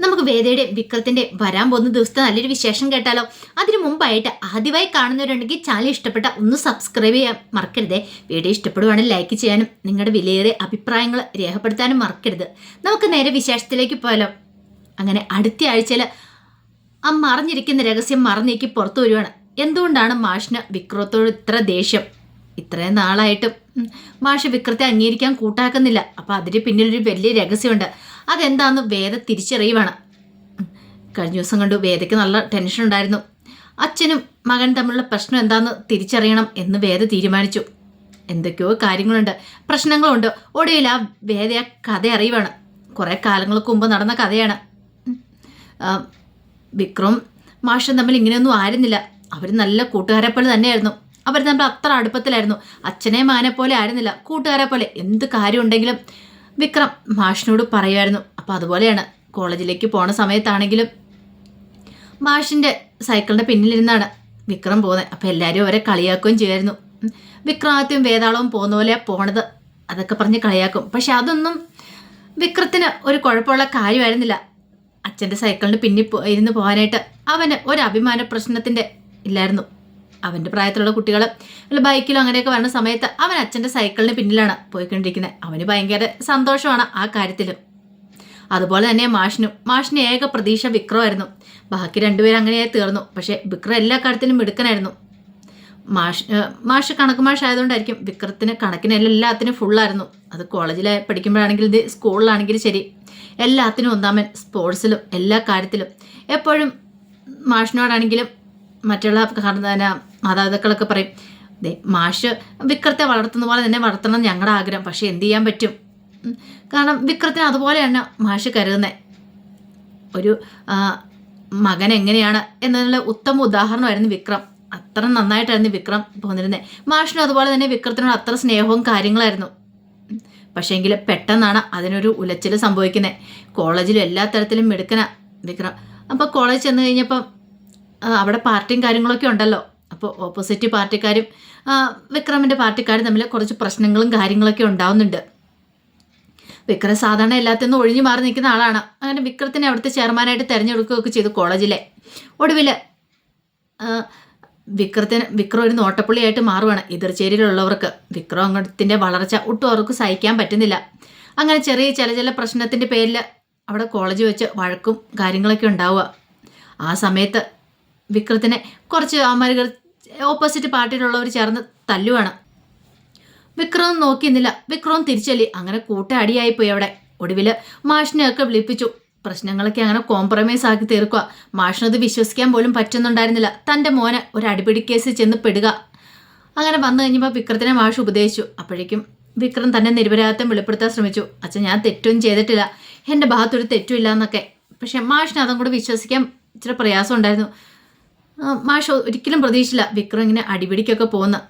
നമുക്ക് വേദയുടെ വിക്രത്തിന്റെ വരാൻ പോകുന്ന ദിവസത്തെ നല്ലൊരു വിശേഷം കേട്ടാലോ? അതിനു മുമ്പായിട്ട് ആദ്യമായി കാണുന്നവരുണ്ടെങ്കിൽ ചാനൽ ഇഷ്ടപ്പെട്ട ഒന്ന് സബ്സ്ക്രൈബ് ചെയ്യാൻ മറക്കരുതേ. വീഡിയോ ഇഷ്ടപ്പെടുവാണെങ്കിൽ ലൈക്ക് ചെയ്യാനും നിങ്ങളുടെ വിലയേറിയ അഭിപ്രായങ്ങൾ രേഖപ്പെടുത്താനും മറക്കരുത്. നമുക്ക് നേരെ വിശേഷത്തിലേക്ക് പോയാലോ? അങ്ങനെ അടുത്ത ആഴ്ചയിൽ ആ മറിഞ്ഞിരിക്കുന്ന രഹസ്യം മറന്നേക്ക് പുറത്തു വരുവാണ്. എന്തുകൊണ്ടാണ് മാഷിന് വിക്രത്തോട് ഇത്ര ദേഷ്യം? ഇത്രയും നാളായിട്ടും മാഷ് വിക്രത്തെ അംഗീകരിക്കാൻ കൂട്ടാക്കുന്നില്ല. അപ്പോൾ അതിന് പിന്നിലൊരു വലിയ രഹസ്യമുണ്ട്. അതെന്താന്ന് വേദ തിരിച്ചറിയുവാണ്. കഴിഞ്ഞ ദിവസം കണ്ടു വേദയ്ക്ക് നല്ല ടെൻഷൻ ഉണ്ടായിരുന്നു. അച്ഛനും മകൻ തമ്മിലുള്ള പ്രശ്നം എന്താന്ന് തിരിച്ചറിയണം എന്ന് വേദ തീരുമാനിച്ചു. എന്തൊക്കെയോ കാര്യങ്ങളുണ്ട് പ്രശ്നങ്ങളുണ്ട്. ഒടുവിൽ ആ വേദ ആ കഥ അറിയുവാണ്. കുറേ കാലങ്ങൾക്ക് മുമ്പ് നടന്ന കഥയാണ്. വിക്രം മാഷൻ തമ്മിൽ ഇങ്ങനെയൊന്നും ആയിരുന്നില്ല. അവർ നല്ല കൂട്ടുകാരെ പോലെ തന്നെയായിരുന്നു. അവർ തമ്മിൽ അത്ര അടുപ്പത്തിലായിരുന്നു. അച്ഛനെ മാനെ പോലെ ആയിരുന്നില്ല. കൂട്ടുകാരെ പോലെ എന്ത് കാര്യമുണ്ടെങ്കിലും വിക്രം മാഷിനോട് പറയുമായിരുന്നു അപ്പോൾ അതുപോലെയാണ് കോളേജിലേക്ക് പോണ സമയത്താണെങ്കിലും മാഷിന്റെ സൈക്കിളിന്റെ പിന്നിലിരുന്നാണ് വിക്രം പോകുന്നത്. അപ്പോൾ എല്ലാവരും അവരെ കളിയാക്കുകയും ചെയ്യുമായിരുന്നു ഉം. വിക്രം ആദ്യം വേതാളവും പോകുന്ന പോലെ പോണത്. അതൊക്കെ പറഞ്ഞ് കളിയാക്കും. പക്ഷെ അതൊന്നും വിക്രത്തിന് ഒരു കുഴപ്പമുള്ള കാര്യമായിരുന്നില്ല. അച്ഛന്റെ സൈക്കിളിന് പിന്നിൽ ഇരുന്ന് പോകാനായിട്ട് അവന് ഒരു അഭിമാന പ്രശ്നത്തിന്റെ ഇല്ലായിരുന്നു. അവന്റെ പ്രായത്തിലുള്ള കുട്ടികൾ വല്ല ബൈക്കിലോ അങ്ങനെയൊക്കെ വരുന്ന സമയത്ത് അവൻ അച്ഛന്റെ സൈക്കിളിന് പിന്നിലാണ് പോയിക്കൊണ്ടിരിക്കുന്നത് അവന് ഭയങ്കര സന്തോഷമാണ് ആ കാര്യത്തിൽ അതുപോലെ തന്നെ മാഷിനും. മാഷിന് ഏക പ്രതീക്ഷ വിക്രമായിരുന്നു. ബാക്കി രണ്ടുപേരും അങ്ങനെയായി തീർന്നു. പക്ഷേ വിക്രം എല്ലാ കാര്യത്തിലും മിടുക്കനായിരുന്നു. മാഷ് മാഷ് കണക്ക് മാഷ് ആയതുകൊണ്ടായിരിക്കും വിക്രത്തിന് കണക്കിന് എല്ലാത്തിനും ഫുള്ളായിരുന്നു അത് കോളേജിൽ പഠിക്കുമ്പോഴാണെങ്കിലും ഇത് സ്കൂളിലാണെങ്കിലും ശരി. എല്ലാത്തിനും ഒന്നാമൻ സ്പോർട്സിലും എല്ലാ കാര്യത്തിലും. എപ്പോഴും മാഷിനോടാണെങ്കിലും മറ്റുള്ള കാരണം മാതാപിതാക്കളൊക്കെ പറയും ദേ മാഷ് വിക്രത്തെ വളർത്തുന്ന പോലെ തന്നെ വളർത്തണം ഞങ്ങളുടെ ആഗ്രഹം പക്ഷേ എന്ത് ചെയ്യാൻ പറ്റും. കാരണം വിക്രത്തിന് അതുപോലെയാണ് മാഷ് കരുതുന്നത് ഒരു മകൻ എങ്ങനെയാണ് എന്നുള്ള ഉത്തമ ഉദാഹരണമായിരുന്നു വിക്രം. അത്ര നന്നായിട്ടായിരുന്നു വിക്രം പോന്നിരുന്നത് മാഷിനും അതുപോലെ തന്നെ വിക്രത്തിനോട് അത്ര സ്നേഹവും കാര്യങ്ങളായിരുന്നു. പക്ഷേ പക്ഷേങ്കിൽ പെട്ടെന്നാണ് അതിനൊരു ഉലച്ചിൽ സംഭവിക്കുന്നത് കോളേജിലും എല്ലാ തരത്തിലും മിടുക്കന വിക്രം. അപ്പോൾ കോളേജ് ചെന്ന് കഴിഞ്ഞപ്പം അവിടെ പാർട്ടിയും കാര്യങ്ങളൊക്കെ ഉണ്ടല്ലോ. അപ്പോൾ ഓപ്പോസിറ്റ് പാർട്ടിക്കാരും വിക്രമിന്റെ പാർട്ടിക്കാരും തമ്മിൽ കുറച്ച് പ്രശ്നങ്ങളും കാര്യങ്ങളൊക്കെ ഉണ്ടാവുന്നുണ്ട്. വിക്രം സാധാരണ എല്ലാത്തിനും ഒഴിഞ്ഞു മാറി നിൽക്കുന്ന ആളാണ്. അങ്ങനെ വിക്രത്തിനെ അവിടുത്തെ ചെയർമാനായിട്ട് തിരഞ്ഞെടുക്കുകയൊക്കെ ചെയ്തു കോളേജിലെ. ഒടുവിൽ വിക്രത്തിന് വിക്രം ഒരു നോട്ടപ്പുള്ളിയായിട്ട് മാറുവാണ് എതിർചേരിയിലുള്ളവർക്ക്. വിക്രം അങ്ങനത്തിന്റെ വളർച്ച ഒട്ടും അവർക്ക് സഹിക്കാൻ പറ്റുന്നില്ല. അങ്ങനെ ചെറിയ ചില ചില പ്രശ്നത്തിന്റെ പേരിൽ അവിടെ കോളേജ് വെച്ച് വഴക്കും കാര്യങ്ങളൊക്കെ ഉണ്ടാവുക. ആ സമയത്ത് വിക്രത്തിനെ കുറച്ച് അമരുകൾ ഓപ്പോസിറ്റ് പാർട്ടിയിലുള്ളവർ ചേർന്ന് തല്ലുവാണ്. വിക്രം നോക്കിയിരുന്നില്ല. വിക്രം തിരിച്ചല്ലി. അങ്ങനെ കൂട്ട പോയി അവിടെ. ഒടുവിൽ മാഷിനെയൊക്കെ വിളിപ്പിച്ചു. പ്രശ്നങ്ങളൊക്കെ അങ്ങനെ കോംപ്രമൈസ് ആക്കി തീർക്കുക. മാഷിനത് വിശ്വസിക്കാൻ പോലും പറ്റുന്നുണ്ടായിരുന്നില്ല. തന്റെ മോനെ ഒരു അടിപിടി കേസ് ചെന്ന് പെടുക. അങ്ങനെ വന്നു കഴിഞ്ഞപ്പോൾ വിക്രത്തിനെ മാഷ് ഉപദേശിച്ചു. അപ്പോഴേക്കും വിക്രം തന്നെ നിരപരാധിത്വം വെളിപ്പെടുത്താൻ ശ്രമിച്ചു. അച്ഛൻ ഞാൻ തെറ്റൊന്നും ചെയ്തിട്ടില്ല. എന്റെ ഭാഗത്തൊരു തെറ്റുമില്ല എന്നൊക്കെ പക്ഷെ മാഷിന് അതും കൂടെ വിശ്വസിക്കാൻ ഇച്ചിരി പ്രയാസം ഉണ്ടായിരുന്നു മാഷ് ഒരിക്കലും പ്രതീക്ഷിച്ചില്ല വിക്രം ഇങ്ങനെ അടിപിടിക്കൊക്കെ പോകുന്ന.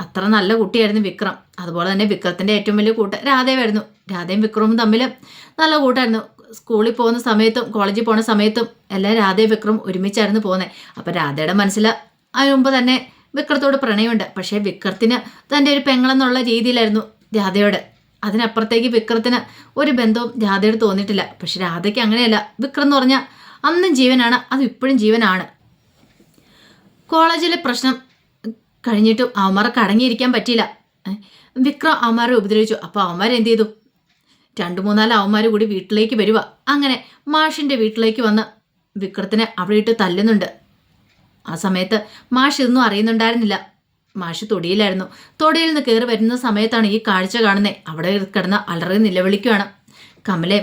അത്ര നല്ല കുട്ടിയായിരുന്നു വിക്രം. അതുപോലെ തന്നെ വിക്രത്തിന്റെ ഏറ്റവും വലിയ കൂട്ട് രാധയായിരുന്നു രാധയും വിക്രമും തമ്മിൽ നല്ല കൂട്ടായിരുന്നു. സ്കൂളിൽ പോകുന്ന സമയത്തും കോളേജിൽ പോകുന്ന സമയത്തും എല്ലാം രാധയും വിക്രം ഒരുമിച്ചായിരുന്നു പോകുന്നത് അപ്പോൾ രാധയുടെ മനസ്സിൽ അതിനു മുമ്പ് തന്നെ വിക്രത്തോട് പ്രണയമുണ്ട്. പക്ഷേ വിക്രത്തിന് തന്റെ ഒരു പെങ്ങളെന്നുള്ള രീതിയിലായിരുന്നു രാധയോട്. അതിനപ്പുറത്തേക്ക് വിക്രത്തിന് ഒരു ബന്ധവും രാധയോട് തോന്നിയിട്ടില്ല. പക്ഷെ രാധയ്ക്ക് അങ്ങനെയല്ല. വിക്രം എന്ന് പറഞ്ഞാൽ അന്നും ജീവനാണ് അത് ഇപ്പോഴും ജീവനാണ്. കോളേജിലെ പ്രശ്നം കഴിഞ്ഞിട്ടും അവന്മാർക്ക് അടങ്ങിയിരിക്കാൻ പറ്റിയില്ല. വിക്രം അവന്മാരെ ഉപദ്രവിച്ചു. അപ്പോൾ അവന്മാരെന്ത് ചെയ്തു? രണ്ടു മൂന്നാൽ അവന്മാർ കൂടി വീട്ടിലേക്ക് വരിക അങ്ങനെ മാഷിന്റെ വീട്ടിലേക്ക് വന്ന് വിക്രത്തിനെ അവിടെ ഇട്ട് തല്ലുന്നുണ്ട്. ആ സമയത്ത് മാഷ് ഇതൊന്നും അറിയുന്നുണ്ടായിരുന്നില്ല. മാഷ് തൊടിയിലായിരുന്നു. തൊടിയിൽ നിന്ന് കയറി വരുന്ന സമയത്താണ് ഈ കാഴ്ച കാണുന്നത് അവിടെ കിടന്ന് അലറി നിലവിളിക്കുകയാണ് കമലെ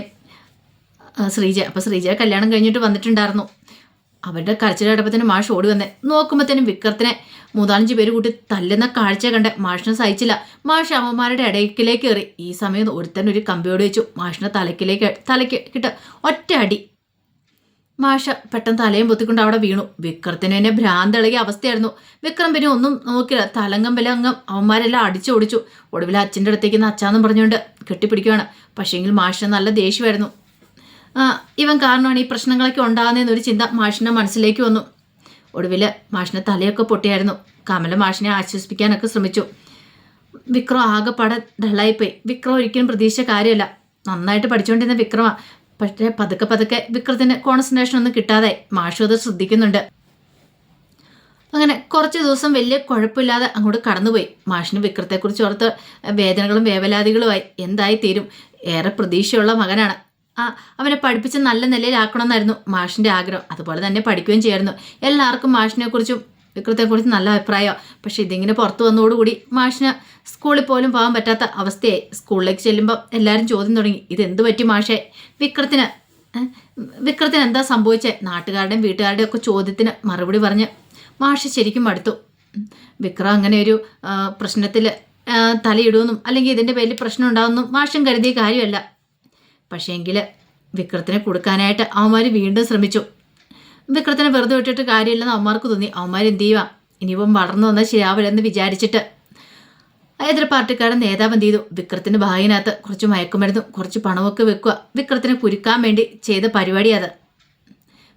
ശ്രീജ അപ്പോൾ ശ്രീജ കല്യാണം കഴിഞ്ഞിട്ട് വന്നിട്ടുണ്ടായിരുന്നു. അവരുടെ കരച്ചിലടപ്പത്തിന് മാഷ് ഓടി വന്നേ. നോക്കുമ്പോഴത്തേനും വിക്രത്തിനെ മൂന്നാലഞ്ച് പേര് കൂട്ടി തല്ലുന്ന കാഴ്ച കണ്ട് മാഷിനെ സഹിച്ചില്ല. മാഷ് അമ്മമാരുടെ ഇടയ്ക്കിലേക്ക് കയറി. ഈ സമയം ഒരുത്തൻ ഒരു കമ്പിയോട് വെച്ചു. മാഷിനെ തലക്കിലേക്ക് തലയ്ക്ക് കിട്ട ഒറ്റ അടി. മാഷ പെട്ടെന്ന് തലയും പൊത്തിക്കൊണ്ട് അവിടെ വീണു. വിക്രത്തിന് തന്നെ ഭ്രാന്തിളകിയ അവസ്ഥയായിരുന്നു. വിക്രം പിന്നെ ഒന്നും നോക്കില്ല തലങ്കം വിലങ്കം അവന്മാരെല്ലാം അടിച്ചു ഓടിച്ചു. ഒടുവിൽ അച്ഛന്റെ അടുത്തേക്ക് അച്ഛാന്നും പറഞ്ഞുകൊണ്ട് കെട്ടിപ്പിടിക്കുകയാണ് പക്ഷേങ്കിൽ മാഷിന് നല്ല ദേഷ്യമായിരുന്നു. ഇവൻ കാരണമാണ് ഈ പ്രശ്നങ്ങളൊക്കെ ഉണ്ടാകുന്നതെന്നൊരു ചിന്ത മാഷിന്റെ മനസ്സിലേക്ക് വന്നു. ഒടുവിൽ മാഷിന്റെ തലയൊക്കെ പൊട്ടിയായിരുന്നു. കമല മാഷിനെ ആശ്വസിപ്പിക്കാനൊക്കെ ശ്രമിച്ചു. വിക്രം ആകെപ്പാടെ ഡള്ളായിപ്പോയി വിക്രം ഒരിക്കലും പ്രതീക്ഷിച്ച കാര്യമല്ല. നന്നായിട്ട് പഠിച്ചുകൊണ്ടിരുന്ന വിക്രമ. പക്ഷേ പതുക്കെ പതുക്കെ വിക്രത്തിന് കോൺസെൻട്രേഷൻ ഒന്നും കിട്ടാതെ മാഷു അത് ശ്രദ്ധിക്കുന്നുണ്ട്. അങ്ങനെ കുറച്ച് ദിവസം വലിയ കുഴപ്പമില്ലാതെ അങ്ങോട്ട് കടന്നുപോയി. മാഷിന് വിക്രത്തെക്കുറിച്ച് ഓർത്ത് വേദനകളും വേവലാതികളുമായി. എന്തായി തീരും ഏറെ പ്രതീക്ഷയുള്ള മകനാണ്. അവനെ പഠിപ്പിച്ച് നല്ല നിലയിലാക്കണമെന്നായിരുന്നു മാഷിന്റെ ആഗ്രഹം. അതുപോലെ തന്നെ പഠിക്കുകയും ചെയ്യായിരുന്നു. എല്ലാവർക്കും മാഷിനെക്കുറിച്ചും വിക്രത്തെക്കുറിച്ച് നല്ല അഭിപ്രായമാണ് പക്ഷേ ഇതിങ്ങനെ പുറത്തു വന്നതോടുകൂടി മാഷിന് സ്കൂളിൽ പോലും പോകാൻ പറ്റാത്ത അവസ്ഥയായി. സ്കൂളിലേക്ക് ചെല്ലുമ്പോൾ എല്ലാവരും ചോദ്യം തുടങ്ങി ഇതെന്ത് പറ്റി മാഷെ? വിക്രത്തിന് വിക്രത്തിന് എന്താ സംഭവിച്ചത് നാട്ടുകാരുടെയും വീട്ടുകാരുടെയും ഒക്കെ ചോദ്യത്തിന് മറുപടി പറഞ്ഞ് മാഷ് ശരിക്കും മടുത്തു. വിക്രം അങ്ങനെ ഒരു പ്രശ്നത്തിൽ തലയിടുമെന്നും അല്ലെങ്കിൽ ഇതിന്റെ പേരിൽ പ്രശ്നം ഉണ്ടാവുമെന്നും മാഷും കരുതിയ കാര്യമല്ല. പക്ഷേങ്കിൽ വിക്രത്തിനെ കൊടുക്കാനായിട്ട് അവന്മാർ വീണ്ടും ശ്രമിച്ചു. വിക്രത്തിനെ വെറുതെ വിട്ടിട്ട് കാര്യമില്ലെന്ന് അവന്മാർക്ക് തോന്നി. അവന്മാർ എന്ത് ചെയ്യുക ഇനിയിപ്പം വളർന്നു വന്നാൽ ശരിയാവില്ലെന്ന് വിചാരിച്ചിട്ട്. എതിർ പാർട്ടിക്കാരൻ നേതാവ് എന്ത് ചെയ്തു? വിക്രത്തിന്റെ ഭാഗിനകത്ത് കുറച്ച് മയക്കുമരുന്നും കുറച്ച് പണമൊക്കെ വെക്കുക. വിക്രത്തിനെ കുരുക്കാൻ വേണ്ടി ചെയ്ത പരിപാടി അത്.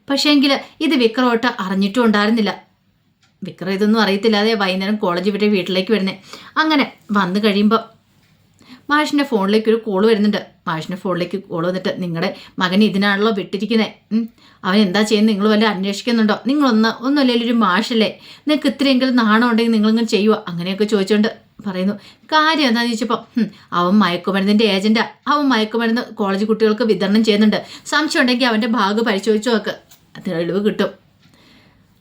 പക്ഷേങ്കിൽ ഇത് വിക്രമോട്ട് അറിഞ്ഞിട്ടും ഉണ്ടായിരുന്നില്ല. വിക്രം ഇതൊന്നും അറിയത്തില്ലാതെ വൈകുന്നേരം കോളേജ് വിട്ട് വീട്ടിലേക്ക് വരുന്നത് അങ്ങനെ വന്നു കഴിയുമ്പോൾ മാഷിന്റെ ഫോണിലേക്ക് ഒരു കോൾ വരുന്നുണ്ട്. മാഷിന്റെ ഫോണിലേക്ക് കോൾ വന്നിട്ട് നിങ്ങളുടെ മകൻ ഇതിനാണല്ലോ വിട്ടിരിക്കുന്നത് അവൻ എന്താ ചെയ്യുന്നത് നിങ്ങൾ വല്ല അന്വേഷിക്കുന്നുണ്ടോ? നിങ്ങളൊന്ന് ഒന്നുമല്ലെങ്കിൽ ഒരു മാഷല്ലേ? നിങ്ങൾക്ക് ഇത്രയെങ്കിലും നാണം ഉണ്ടെങ്കിൽ നിങ്ങളിങ്ങനെ ചെയ്യുക അങ്ങനെയൊക്കെ ചോദിച്ചുകൊണ്ട് പറയുന്നു. കാര്യം എന്താണെന്ന് ചോദിച്ചപ്പോൾ അവൻ മയക്കുമരുന്നിന്റെ ഏജന്റാ അവൻ മയക്കുമരുന്ന് കോളേജ് കുട്ടികൾക്ക് വിതരണം ചെയ്യുന്നുണ്ട്. സംശയം ഉണ്ടെങ്കിൽ അവന്റെ ഭാഗ് പരിശോധിച്ചു നോക്ക്. തെളിവ് കിട്ടും.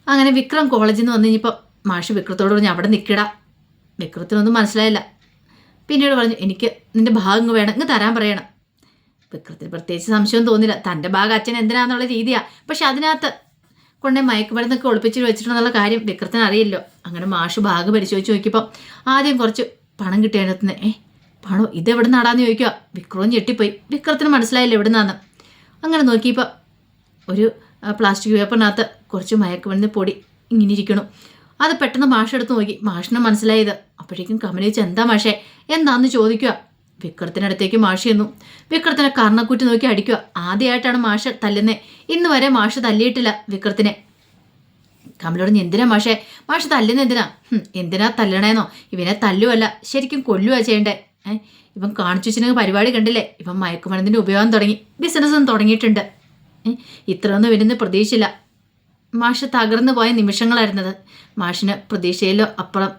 അങ്ങനെ വിക്രം കോളേജിൽ നിന്ന് വന്നു കഴിഞ്ഞപ്പോൾ മാഷ് വിക്രത്തോട് പറഞ്ഞു അവിടെ നിൽക്കടാ വിക്രത്തിനൊന്നും മനസ്സിലായില്ല. പിന്നീട് പറഞ്ഞു എനിക്ക് നിന്റെ ഭാഗം വേണം ഇങ്ങ് തരാൻ പറയണം. വിക്രത്തിന് പ്രത്യേകിച്ച് സംശയം തോന്നില്ല. തന്റെ ഭാഗം അച്ഛൻ എന്തിനാന്നുള്ള രീതിയാണ് പക്ഷെ അതിനകത്ത് കൊണ്ടേ മയക്കുമരുന്നൊക്കെ ഒളിപ്പിച്ച് വെച്ചിട്ടുണ്ടെന്നുള്ള കാര്യം വിക്രത്തിന് അറിയില്ലോ. അങ്ങനെ മാഷ് ഭാഗം പരിശോധിച്ച് നോക്കിയപ്പോൾ ആദ്യം കുറച്ച് പണം കിട്ടിയതിനകത്തുനിന്ന് ഏ പണോ? എവിടെ നടാന്ന് ചോദിക്കുക വിക്രവും ഞെട്ടിപ്പോയി. വിക്രത്തിന് മനസ്സിലായില്ല എവിടെ നിന്നാന്ന് അങ്ങനെ നോക്കിയപ്പോൾ ഒരു പ്ലാസ്റ്റിക് പേപ്പറിനകത്ത് കുറച്ച് മയക്കുമരുന്ന് പൊടി ഇങ്ങനെ ഇരിക്കണം. അത് പെട്ടെന്ന് മാഷ എടുത്ത് നോക്കി. മാഷിന് മനസ്സിലായത്. അപ്പോഴേക്കും കമലേച്ച് എന്താ മാഷേ? എന്താന്ന് ചോദിക്കുക? വിക്രത്തിനടുത്തേക്ക് മാഷ് ചെന്നു. വിക്രത്തിനെ കർണക്കുറ്റി നോക്കി അടിക്കുക. ആദ്യമായിട്ടാണ് മാഷ് തല്ലുന്നത് ഇന്ന് വരെ മാഷ് തല്ലിയിട്ടില്ല വിക്രത്തിനെ. കമലോട് എന്തിനാ മാഷേ? മാഷ് തല്ലുന്ന എന്തിനാ? എന്തിനാ തല്ലണേന്നോ? ഇവനെ തല്ലുവല്ല. ശരിക്കും കൊല്ലുക ചെയ്യണ്ടേ? ഇവൻ കാണിച്ചു വെച്ചിട്ടുണ്ടെങ്കിൽ പരിപാടി കണ്ടില്ലേ? ഇവൻ മയക്കുമരുന്നിന്റെ ഉപയോഗം തുടങ്ങി. ബിസിനസ്സും തുടങ്ങിയിട്ടുണ്ട്. ഇത്രയൊന്നും വരുന്ന പ്രതീക്ഷയില്ല മാഷ് തകർന്നു പോയ നിമിഷങ്ങളായിരുന്നത്. മാഷിന് പ്രതീക്ഷയിലോ അപ്പുറം.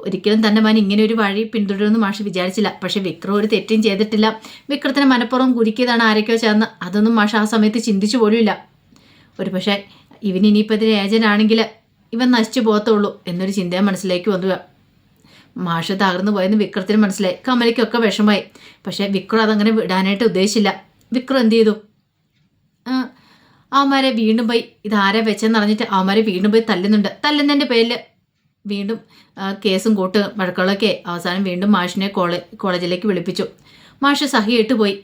ഒരിക്കലും തന്റെ മകൻ ഇങ്ങനെ ഒരു വഴി പിന്തുടരുമെന്ന് മാഷ് വിചാരിച്ചില്ല. പക്ഷെ വിക്രം ഒരു തെറ്റും ചെയ്തിട്ടില്ല. വിക്രത്തിന് മനപ്പുറം കുരുക്കിയതാണ് ആരൊക്കെയോ ചേർന്ന്. അതൊന്നും മാഷ് ആ സമയത്ത് ചിന്തിച്ചു പോലുമില്ല. ഒരു പക്ഷേ ഇവൻ ഇനിയിപ്പോൾ ഇതിന് ഏജനാണെങ്കിൽ ഇവൻ നശിച്ചു പോകത്തുള്ളൂ എന്നൊരു ചിന്തയെ മനസ്സിലേക്ക് വന്നു. മാഷ് തകർന്നു പോയെന്ന് വിക്രത്തിന് മനസ്സിലായി. കമലയ്ക്കൊക്കെ വിഷമായി പക്ഷേ വിക്രം അതങ്ങനെ വിടാനായിട്ട് ഉദ്ദേശിച്ചില്ല. വിക്രം എന്ത് ചെയ്തു? അവന്മാരെ വീണ്ടും പോയി. ഇതാരാ വെച്ചെന്ന് അറിഞ്ഞിട്ട് അവന്മാരെ വീണ്ടും പോയി തല്ലുന്നുണ്ട്. തല്ലുന്നതിന്റെ പേരിൽ വീണ്ടും കേസും കൂട്ട് വഴക്കുകളൊക്കെ അവസാനം വീണ്ടും മാഷിനെ കോളേ കോളേജിലേക്ക് വിളിപ്പിച്ചു. മാഷ് സഹിയിട്ട് പോയി.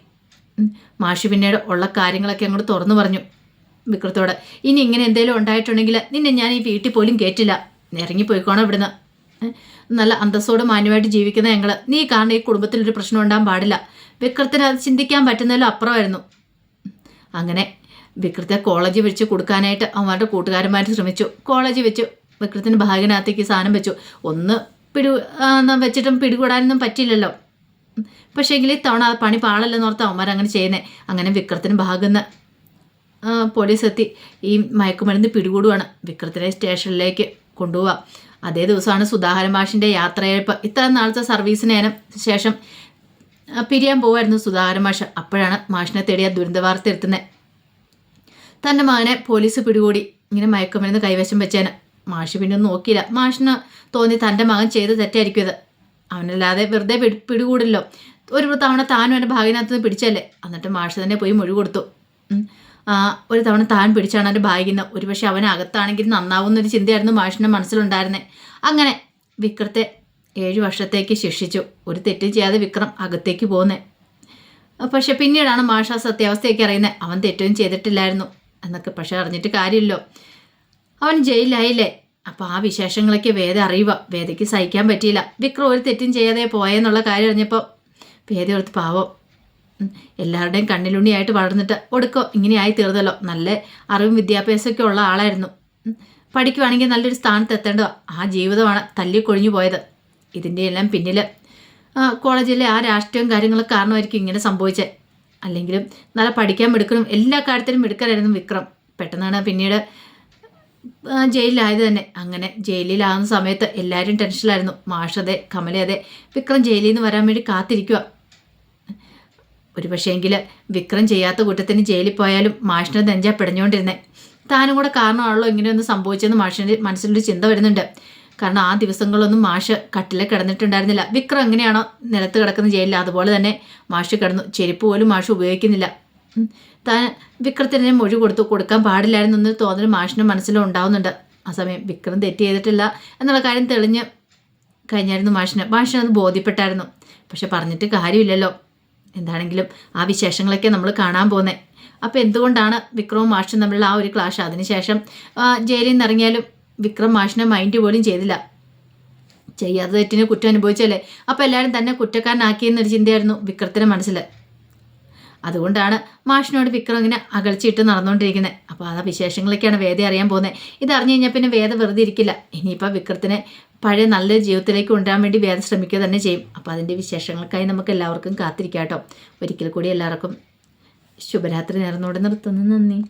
മാഷ് പിന്നീട് ഉള്ള കാര്യങ്ങളൊക്കെ അങ്ങോട്ട് തുറന്നു പറഞ്ഞു വിക്രത്തോട്. ഇനി ഇങ്ങനെ എന്തെങ്കിലും ഉണ്ടായിട്ടുണ്ടെങ്കിൽ നിന്നെ ഞാൻ ഈ വീട്ടിൽ പോലും കേറ്റില്ല. ഇറങ്ങിപ്പോയിക്കോണം ഇവിടുന്ന്. നല്ല അന്തസ്സോട് മാന്യമായിട്ട് ജീവിക്കുന്ന ഞങ്ങൾ നീ കാരണം ഈ കുടുംബത്തിലൊരു പ്രശ്നം ഉണ്ടാകാൻ പാടില്ല. വിക്രത്തിന് അത് ചിന്തിക്കാൻ പറ്റുന്നതിലും അപ്പുറമായിരുന്നു. അങ്ങനെ വിക്രത്തെ കോളേജ് വെച്ച് കൊടുക്കാനായിട്ട് അവന്മാരുടെ കൂട്ടുകാരന്മാർ ശ്രമിച്ചു. കോളേജ് വെച്ച് വിക്രത്തിന് ഭാഗ്യനകത്തേക്ക് സാധനം വെച്ചു. ഒന്ന് പിടി വെച്ചിട്ടും പിടികൂടാനൊന്നും പറ്റില്ലല്ലോ. പക്ഷേ എങ്കിൽ ഇത്തവണ പണി പാളല്ലെന്ന് ഓർത്ത് അവന്മാർ അങ്ങനെ ചെയ്യുന്നത് അങ്ങനെ വിക്രത്തിന് ഭാഗന്ന് പോലീസ് എത്തി. ഈ മയക്കുമരുന്ന് പിടികൂടുവാണ്. വിക്രത്തിനെ സ്റ്റേഷനിലേക്ക് കൊണ്ടുപോവാം. അതേ ദിവസമാണ് സുധാകരൻ മാഷിന്റെ യാത്രയയപ്പ് ഇത്ര നാളത്തെ സർവീസിനേനം ശേഷം പിരിയാൻ പോവായിരുന്നു സുധാകരൻ മാഷ്. അപ്പോഴാണ് മാഷിനെ തേടിയ ദുരന്ത വാർത്ത എത്തുന്നത് തന്റെ മകനെ പോലീസ് പിടികൂടി. ഇങ്ങനെ മയക്കുമരുന്ന് കൈവശം വെച്ചേന്. മാഷ് പിന്നെ ഒന്നും നോക്കിയില്ല. മാഷിന് തോന്നി തന്റെ മകൻ ചെയ്ത് തെറ്റായിരിക്കും ഇത്. അവനല്ലാതെ വെറുതെ പിടി പിടികൂടില്ലോ. ഒരു തവണ താനും എന്റെ ഭാഗ്യനകത്ത് നിന്ന് പിടിച്ചല്ലേ? എന്നിട്ട് മാഷ് തന്നെ പോയി മൊഴി കൊടുത്തു. ഒരു തവണ താൻ പിടിച്ചാണ് എന്റെ ഭാഗ്യം ഒരുപക്ഷെ അവൻ അകത്താണെങ്കിൽ നന്നാവുന്നൊരു ചിന്തയായിരുന്നു മാഷിന്റെ മനസ്സിലുണ്ടായിരുന്നത് അങ്ങനെ വിക്രത്തെ ഏഴ് വർഷത്തേക്ക് ശിക്ഷിച്ചു. ഒരു തെറ്റും ചെയ്യാതെ വിക്രം അകത്തേക്ക് പോകുന്നേ പക്ഷെ പിന്നീടാണ് മാഷ സത്യാവസ്ഥയൊക്കെ അറിയുന്നത് അവൻ തെറ്റും ചെയ്തിട്ടില്ലായിരുന്നു. എന്നൊക്കെ പക്ഷെ അറിഞ്ഞിട്ട് കാര്യമില്ലോ. അവൻ ജയിലായില്ലേ അപ്പോൾ ആ വിശേഷങ്ങളൊക്കെ വേദ അറിയുക വേദയ്ക്ക് സഹിക്കാൻ പറ്റിയില്ല. വിക്രം ഒരു തെറ്റും ചെയ്യാതെ പോയെന്നുള്ള കാര്യം അറിഞ്ഞപ്പോൾ വേദ ഓർത്ത് പാവം. എല്ലാവരുടെയും കണ്ണിലുണ്ണിയായിട്ട് വളർന്നിട്ട് ഒടുക്കോ ഇങ്ങനെയായി തീർന്നല്ലോ നല്ല അറിവും വിദ്യാഭ്യാസമൊക്കെ ഉള്ള ആളായിരുന്നു. പഠിക്കുവാണെങ്കിൽ നല്ലൊരു സ്ഥാനത്ത് എത്തേണ്ടോ ആ ജീവിതമാണ് തല്ലിക്കൊഴിഞ്ഞു പോയത്. ഇതിന്റെ എല്ലാം പിന്നിൽ കോളേജിലെ ആ രാഷ്ട്രീയവും കാര്യങ്ങളും കാരണമായിരിക്കും ഇങ്ങനെ സംഭവിച്ചത് അല്ലെങ്കിലും നല്ല പഠിക്കാൻ മിടുക്കനും എല്ലാ കാര്യത്തിലും മിടുക്കലായിരുന്നു വിക്രം. പെട്ടെന്നാണ് പിന്നീട് ജയിലിലായത് തന്നെ. അങ്ങനെ ജയിലിലാകുന്ന സമയത്ത് എല്ലാവരും ടെൻഷനിലായിരുന്നു. മാഷതെ കമലയതെ വിക്രം ജയിലിൽ നിന്ന് വരാൻ വേണ്ടി കാത്തിരിക്കുക ഒരു പക്ഷേങ്കിൽ വിക്രം ചെയ്യാത്ത കൂട്ടത്തിന് ജയിലിൽ പോയാലും മാഷിനെ നെഞ്ചാ പിടഞ്ഞുകൊണ്ടിരുന്നേ. താനും കൂടെ കാരണമാണല്ലോ ഇങ്ങനെയൊന്നും സംഭവിച്ചെന്ന് മാഷിന്റെ മനസ്സിലൊരു ചിന്ത വരുന്നുണ്ട്. കാരണം ആ ദിവസങ്ങളൊന്നും മാഷ് കട്ടിലെ കിടന്നിട്ടുണ്ടായിരുന്നില്ല. വിക്രം എങ്ങനെയാണോ നിലത്ത് കിടക്കുന്ന ജയിലിൽ അതുപോലെ തന്നെ മാഷ് കിടന്നു. ചെരുപ്പ് പോലും മാഷ് ഉപയോഗിക്കുന്നില്ല. താൻ വിക്രത്തിന് മൊഴി കൊടുത്തു. കൊടുക്കാൻ പാടില്ലായിരുന്നു എന്ന് തോന്നൽ മാഷിന്റെ മനസ്സിലും ആ സമയം വിക്രം തെറ്റ് ചെയ്തിട്ടില്ല എന്നുള്ള കാര്യം തെളിഞ്ഞ് കഴിഞ്ഞായിരുന്നു മാഷിന്. മാഷിന് അത് ബോധ്യപ്പെട്ടായിരുന്നു. പക്ഷെ പറഞ്ഞിട്ട് കാര്യമില്ലല്ലോ. എന്താണെങ്കിലും ആ വിശേഷങ്ങളൊക്കെ നമ്മൾ കാണാൻ പോകുന്നത് അപ്പോൾ എന്തുകൊണ്ടാണ് വിക്രവും മാഷും തമ്മിലുള്ള ആ ഒരു ക്ലാഷ് അതിനുശേഷം ശേഷം ജയിലിൽ നിന്ന് ഇറങ്ങിയാലും വിക്രം മാഷിനെ മൈൻഡ് പോലും ചെയ്തില്ല. ചെയ്യാത്ത തെറ്റിന് കുറ്റം അനുഭവിച്ചല്ലേ? അപ്പോൾ എല്ലാവരും തന്നെ കുറ്റക്കാരനാക്കിയെന്നൊരു ചിന്തയായിരുന്നു വിക്രത്തിന്റെ മനസ്സിൽ അതുകൊണ്ടാണ് മാഷിനോട് വിക്രം ഇങ്ങനെ അകൽച്ചിട്ട് നടന്നുകൊണ്ടിരിക്കുന്നത് അപ്പോൾ ആ വിശേഷങ്ങളൊക്കെയാണ് വേദ അറിയാൻ പോകുന്നത് ഇത് അറിഞ്ഞു കഴിഞ്ഞാൽ പിന്നെ വേദ വെറുതെ ഇരിക്കില്ല. ഇനിയിപ്പോൾ വിക്രത്തിനെ പഴയ നല്ല ജീവിതത്തിലേക്ക് കൊണ്ടുവരാൻ വേണ്ടി വേദ ശ്രമിക്കുക തന്നെ ചെയ്യും. അപ്പോൾ അതിന്റെ വിശേഷങ്ങൾക്കായി നമുക്ക് എല്ലാവർക്കും കാത്തിരിക്കാം കേട്ടോ. ഒരിക്കൽ കൂടി എല്ലാവർക്കും ശുഭരാത്രി നേർന്നോടെ നിർത്തുന്നു. നന്ദി.